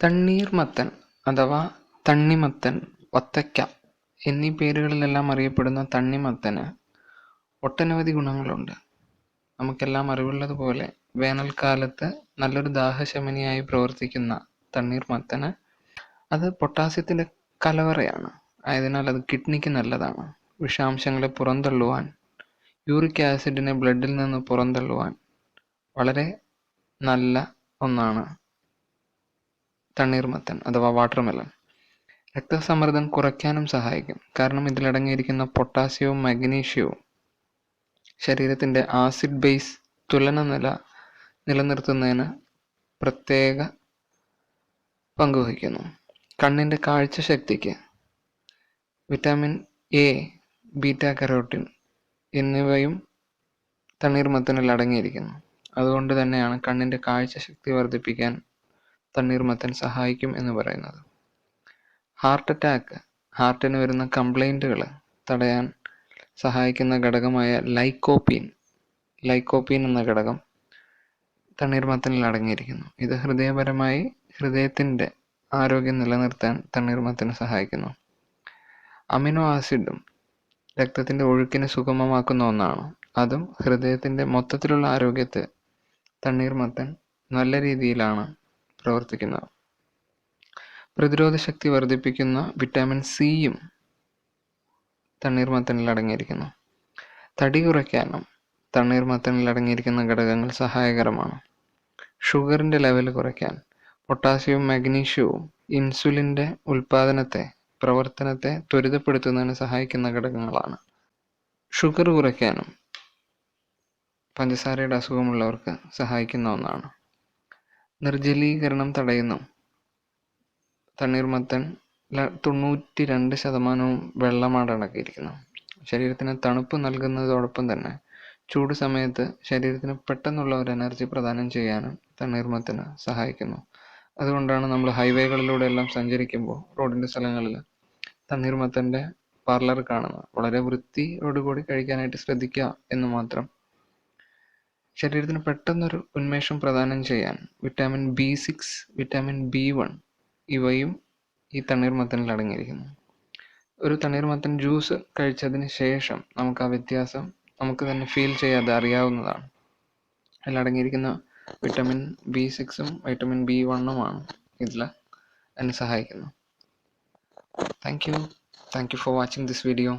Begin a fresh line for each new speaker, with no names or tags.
തണ്ണീർമത്തൻ അഥവാ തണ്ണിമത്തൻ വത്തക്ക എന്നീ പേരുകളിലെല്ലാം അറിയപ്പെടുന്ന തണ്ണിമത്തന് ഒട്ടനവധി ഗുണങ്ങളുണ്ട്. നമുക്കെല്ലാം അറിവുള്ളതുപോലെ വേനൽക്കാലത്ത് നല്ലൊരു ദാഹശമനിയായി പ്രവർത്തിക്കുന്ന തണ്ണീർമത്തന് അത് പൊട്ടാസ്യത്തിന്റെ കലവറയാണ്. ആയതിനാൽ അത് കിഡ്നിക്ക് നല്ലതാണ്. വിഷാംശങ്ങളെ പുറന്തള്ളുവാൻ യൂറിക് ആസിഡിനെ ബ്ലഡിൽ നിന്ന് പുറന്തള്ളുവാൻ വളരെ നല്ല ഒന്നാണ്. തണ്ണീർമത്തൻ അഥവാ വാട്ടർമെലൺ രക്തസമ്മർദ്ദം കുറയ്ക്കാനും സഹായിക്കും. കാരണം ഇതിലടങ്ങിയിരിക്കുന്ന പൊട്ടാസ്യവും മഗ്നീഷ്യവും ശരീരത്തിന്റെ ആസിഡ് ബേസ് തുലന നില നിലനിർത്തുന്നതിന് പ്രത്യേക പങ്കുവഹിക്കുന്നു കണ്ണിന്റെ കാഴ്ച ശക്തിക്ക് വിറ്റാമിൻ എ ബീറ്റാ കരോട്ടിൻ എന്നിവയും തണ്ണീർമത്തനിൽ അടങ്ങിയിരിക്കുന്നു. അതുകൊണ്ട് തന്നെയാണ് കണ്ണിന്റെ കാഴ്ച ശക്തി വർദ്ധിപ്പിക്കാൻ തണ്ണീർമത്തൻ സഹായിക്കും എന്ന് പറയുന്നത്. ഹാർട്ട് അറ്റാക്ക് ഹാർട്ടിന് വരുന്ന കംപ്ലൈന്റുകൾ തടയാൻ സഹായിക്കുന്ന ഘടകമായ ലൈക്കോപ്പീൻ ലൈക്കോപ്പീൻ എന്ന ഘടകം തണ്ണീർമത്തനിൽ അടങ്ങിയിരിക്കുന്നു. ഇത് ഹൃദയപരമായി ഹൃദയത്തിന്റെ ആരോഗ്യം നിലനിർത്താൻ തണ്ണീർമത്തന് സഹായിക്കുന്നു. അമിനോ ആസിഡും രക്തത്തിന്റെ ഒഴുക്കിനെ സുഗമമാക്കുന്ന ഒന്നാണ്. അതും ഹൃദയത്തിന്റെ മൊത്തത്തിലുള്ള ആരോഗ്യത്തെ തണ്ണീർമത്തൻ നല്ല രീതിയിലാണ് പ്രവർത്തിക്കുന്നത്. പ്രതിരോധ ശക്തി വർദ്ധിപ്പിക്കുന്ന വിറ്റാമിൻ സിയും തണ്ണീർമത്തനിൽ അടങ്ങിയിരിക്കുന്നു. തടി കുറയ്ക്കാനും തണ്ണീർമത്തനിൽ അടങ്ങിയിരിക്കുന്ന ഘടകങ്ങൾ സഹായകരമാണ്. ഷുഗറിന്റെ ലെവൽ കുറയ്ക്കാൻ പൊട്ടാസ്യവും മഗ്നീഷ്യവും ഇൻസുലിന്റെ ഉൽപ്പാദനത്തെ പ്രവർത്തനത്തെ ത്വരിതപ്പെടുത്തുന്നതിന് സഹായിക്കുന്ന ഘടകങ്ങളാണ്. ഷുഗർ കുറയ്ക്കാനും പഞ്ചസാരയുടെ അസുഖമുള്ളവർക്ക് സഹായിക്കുന്ന ഒന്നാണ്. നിർജലീകരണം തടയുന്നു. തണ്ണീർമത്തൻ തൊണ്ണൂറ്റി രണ്ട് ശതമാനവും വെള്ളമാണ് അടങ്ങിയിരിക്കുന്നത് ശരീരത്തിന് തണുപ്പ് നൽകുന്നതോടൊപ്പം തന്നെ ചൂട് സമയത്ത് ശരീരത്തിന് പെട്ടെന്നുള്ള ഒരു എനർജി പ്രദാനം ചെയ്യാനും തണ്ണീർമത്തന് സഹായിക്കുന്നു. അതുകൊണ്ടാണ് നമ്മൾ ഹൈവേകളിലൂടെ എല്ലാം സഞ്ചരിക്കുമ്പോൾ റോഡിന്റെ സ്ഥലങ്ങളിൽ തണ്ണീർമത്തന്റെ പാർലർ കാണുന്നത്. വളരെ വൃത്തിയോടുകൂടി കഴിക്കാനായിട്ട് ശ്രദ്ധിക്കുക എന്ന് മാത്രം ശരീരത്തിന് പെട്ടെന്നൊരു ഉന്മേഷം പ്രദാനം ചെയ്യാൻ vitamin B six vitamin B one ഇവയും ഈ തണ്ണീർമത്തനിൽ അടങ്ങിയിരിക്കുന്നു. ഒരു തണ്ണീർമത്തൻ ജ്യൂസ് കഴിച്ചതിന് ശേഷം നമുക്ക് ആ വ്യത്യാസം നമുക്ക് തന്നെ ഫീൽ ചെയ്യാതെ അറിയാവുന്നതാണ്. അതിലടങ്ങിയിരിക്കുന്ന വിറ്റമിൻ ബി സിക്സും വൈറ്റമിൻ ബി വണ്ണുമാണ് ഇതിൽ എന്നെ സഹായിക്കുന്നത്. Thank you thank you for watching this video